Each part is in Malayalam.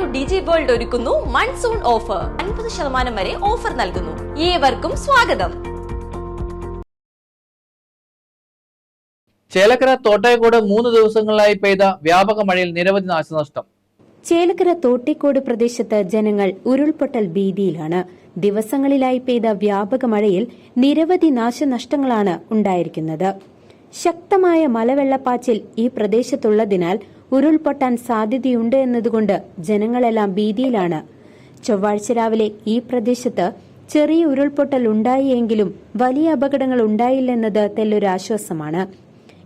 ഗുരുവായൂർ ഡി ജി വേൾഡ് ഒരുക്കുന്നു മൺസൂൺ ഓഫർ. അൻപത് ശതമാനം വരെ ഓഫർ നൽകുന്നു. ഏവർക്കും സ്വാഗതം. ചേലക്കര തോട്ടയക്കോട് മൂന്ന് ദിവസങ്ങളിലായി പെയ്ത വ്യാപക മഴയിൽ നിരവധി നാശനഷ്ടം. ചേലക്കര തോട്ടിക്കോട് പ്രദേശത്ത് ജനങ്ങൾ ഉരുൾപൊട്ടൽ ഭീതിയിലാണ്. ദിവസങ്ങളിലായി പെയ്ത വ്യാപക മഴയിൽ നിരവധി നാശനഷ്ടങ്ങളാണ് ഉണ്ടായിരിക്കുന്നത്. ശക്തമായ മലവെള്ളപ്പാച്ചിൽ ഈ പ്രദേശത്തുള്ളതിനാൽ ഉരുൾപൊട്ടാൻ സാധ്യതയുണ്ട് എന്നതുകൊണ്ട് ജനങ്ങളെല്ലാം ഭീതിയിലാണ്. ചൊവ്വാഴ്ച രാവിലെ ഈ പ്രദേശത്ത് ചെറിയ ഉരുൾപൊട്ടൽ ഉണ്ടായിയെങ്കിലും വലിയ അപകടങ്ങൾ ഉണ്ടായില്ലെന്നത് തെല്ലൊരാശ്വാസമാണ്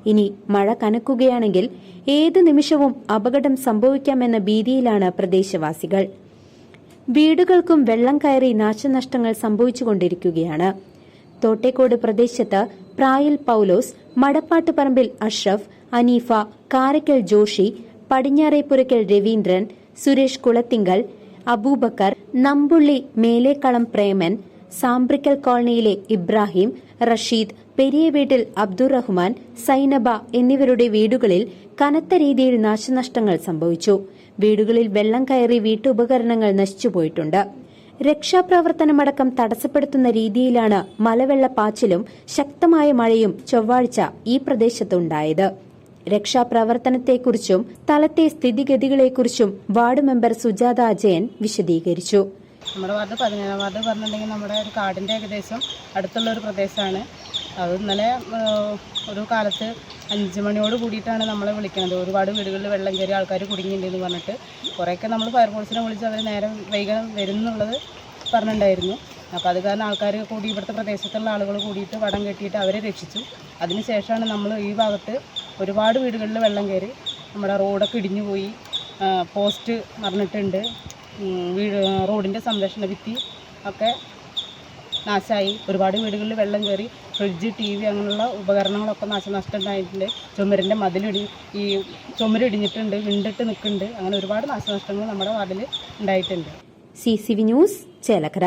ഇനി മഴ കനക്കുകയാണെങ്കിൽ ഏത് നിമിഷവും അപകടം സംഭവിക്കാമെന്ന ഭീതിയിലാണ് പ്രദേശവാസികൾ. വീടുകൾക്കും വെള്ളം കയറി നാശനഷ്ടങ്ങൾ സംഭവിച്ചുകൊണ്ടിരിക്കുകയാണ്. തോട്ടേക്കോട് പ്രദേശത്ത് പ്രായൽ പൌലോസ് മടപ്പാട്ടുപറമ്പിൽ അഷ്റഫ് അനീഫ കാരക്കൽ ജോഷി പടിഞ്ഞാറേപ്പുരയ്ക്കൽ രവീന്ദ്രൻ സുരേഷ് കുളത്തിങ്കൽ അബൂബക്കർ നമ്പുള്ളി മേലേക്കളം പ്രേമൻ സാമ്പ്രിക്കൽ കോളനിയിലെ ഇബ്രാഹിം റഷീദ് പെരിയ വീട്ടിൽ അബ്ദുറഹ്മാൻ സൈനബ എന്നിവരുടെ വീടുകളിൽ കനത്ത രീതിയിൽ നാശനഷ്ടങ്ങൾ സംഭവിച്ചു. വീടുകളിൽ വെള്ളം കയറി വീട്ടുപകരണങ്ങൾ നശിച്ചുപോയിട്ടുണ്ട് രക്ഷാപ്രവർത്തനമടക്കം തടസ്സപ്പെടുത്തുന്ന രീതിയിലാണ് മലവെള്ളപ്പാച്ചിലും ശക്തമായ മഴയും ചൊവ്വാഴ്ച ഈ പ്രദേശത്തുണ്ടായത്. രക്ഷാപ്രവർത്തനത്തെക്കുറിച്ചും സ്ഥലത്തെ സ്ഥിതിഗതികളെക്കുറിച്ചും വാർഡ് മെമ്പർ സുജാത അജയൻ വിശദീകരിച്ചു. നമ്മുടെ വാർഡ് പതിനേഴാം വാർഡ് പറഞ്ഞിട്ടുണ്ടെങ്കിൽ നമ്മുടെ ഒരു കാടിന്റെ ഏകദേശം അടുത്തുള്ള ഒരു പ്രദേശമാണ്. അത് ഇന്നലെ ഒരു കാലത്ത് അഞ്ച് മണിയോട് കൂടിയിട്ടാണ് നമ്മളെ വിളിക്കുന്നത്. ഒരുപാട് വീടുകളിൽ വെള്ളം കയറി ആൾക്കാർ കുടുങ്ങിയിട്ടുണ്ടെന്ന് പറഞ്ഞിട്ട് കുറേയൊക്കെ നമ്മൾ ഫയർഫോഴ്സിനെ വിളിച്ച് അവർ നേരെ വൈകാൻ വരുന്നുള്ളത് പറഞ്ഞിട്ടുണ്ടായിരുന്നു. അപ്പോൾ അത് കാരണം ആൾക്കാർ കൂടി ഇവിടുത്തെ പ്രദേശത്തുള്ള ആളുകൾ കൂടിയിട്ട് വടം കെട്ടിയിട്ട് അവരെ രക്ഷിച്ചു. അതിനുശേഷമാണ് നമ്മൾ ഈ ഭാഗത്ത് ഒരുപാട് വീടുകളിൽ വെള്ളം കയറി നമ്മുടെ റോഡൊക്കെ ഇടിഞ്ഞു പോയി പോസ്റ്റ് മറിഞ്ഞിട്ടുണ്ട് വീട് റോഡിന്റെ സംരക്ഷണ ഭിത്തി ഒക്കെ നാശമായി ഒരുപാട് വീടുകളിൽ വെള്ളം കയറി ഫ്രിഡ്ജ് ടി വി അങ്ങനെയുള്ള ഉപകരണങ്ങളൊക്കെ നാശനഷ്ടം ഉണ്ടായിട്ടുണ്ട് ചുമരിന്റെ മതിലിടി ഈ ചുമരിടിഞ്ഞിട്ടുണ്ട് വിണ്ടിട്ട് നിൽക്കുന്നുണ്ട് അങ്ങനെ ഒരുപാട് നാശനഷ്ടങ്ങൾ നമ്മുടെ വാർഡിൽ ഉണ്ടായിട്ടുണ്ട്. C C V news Chelakkara.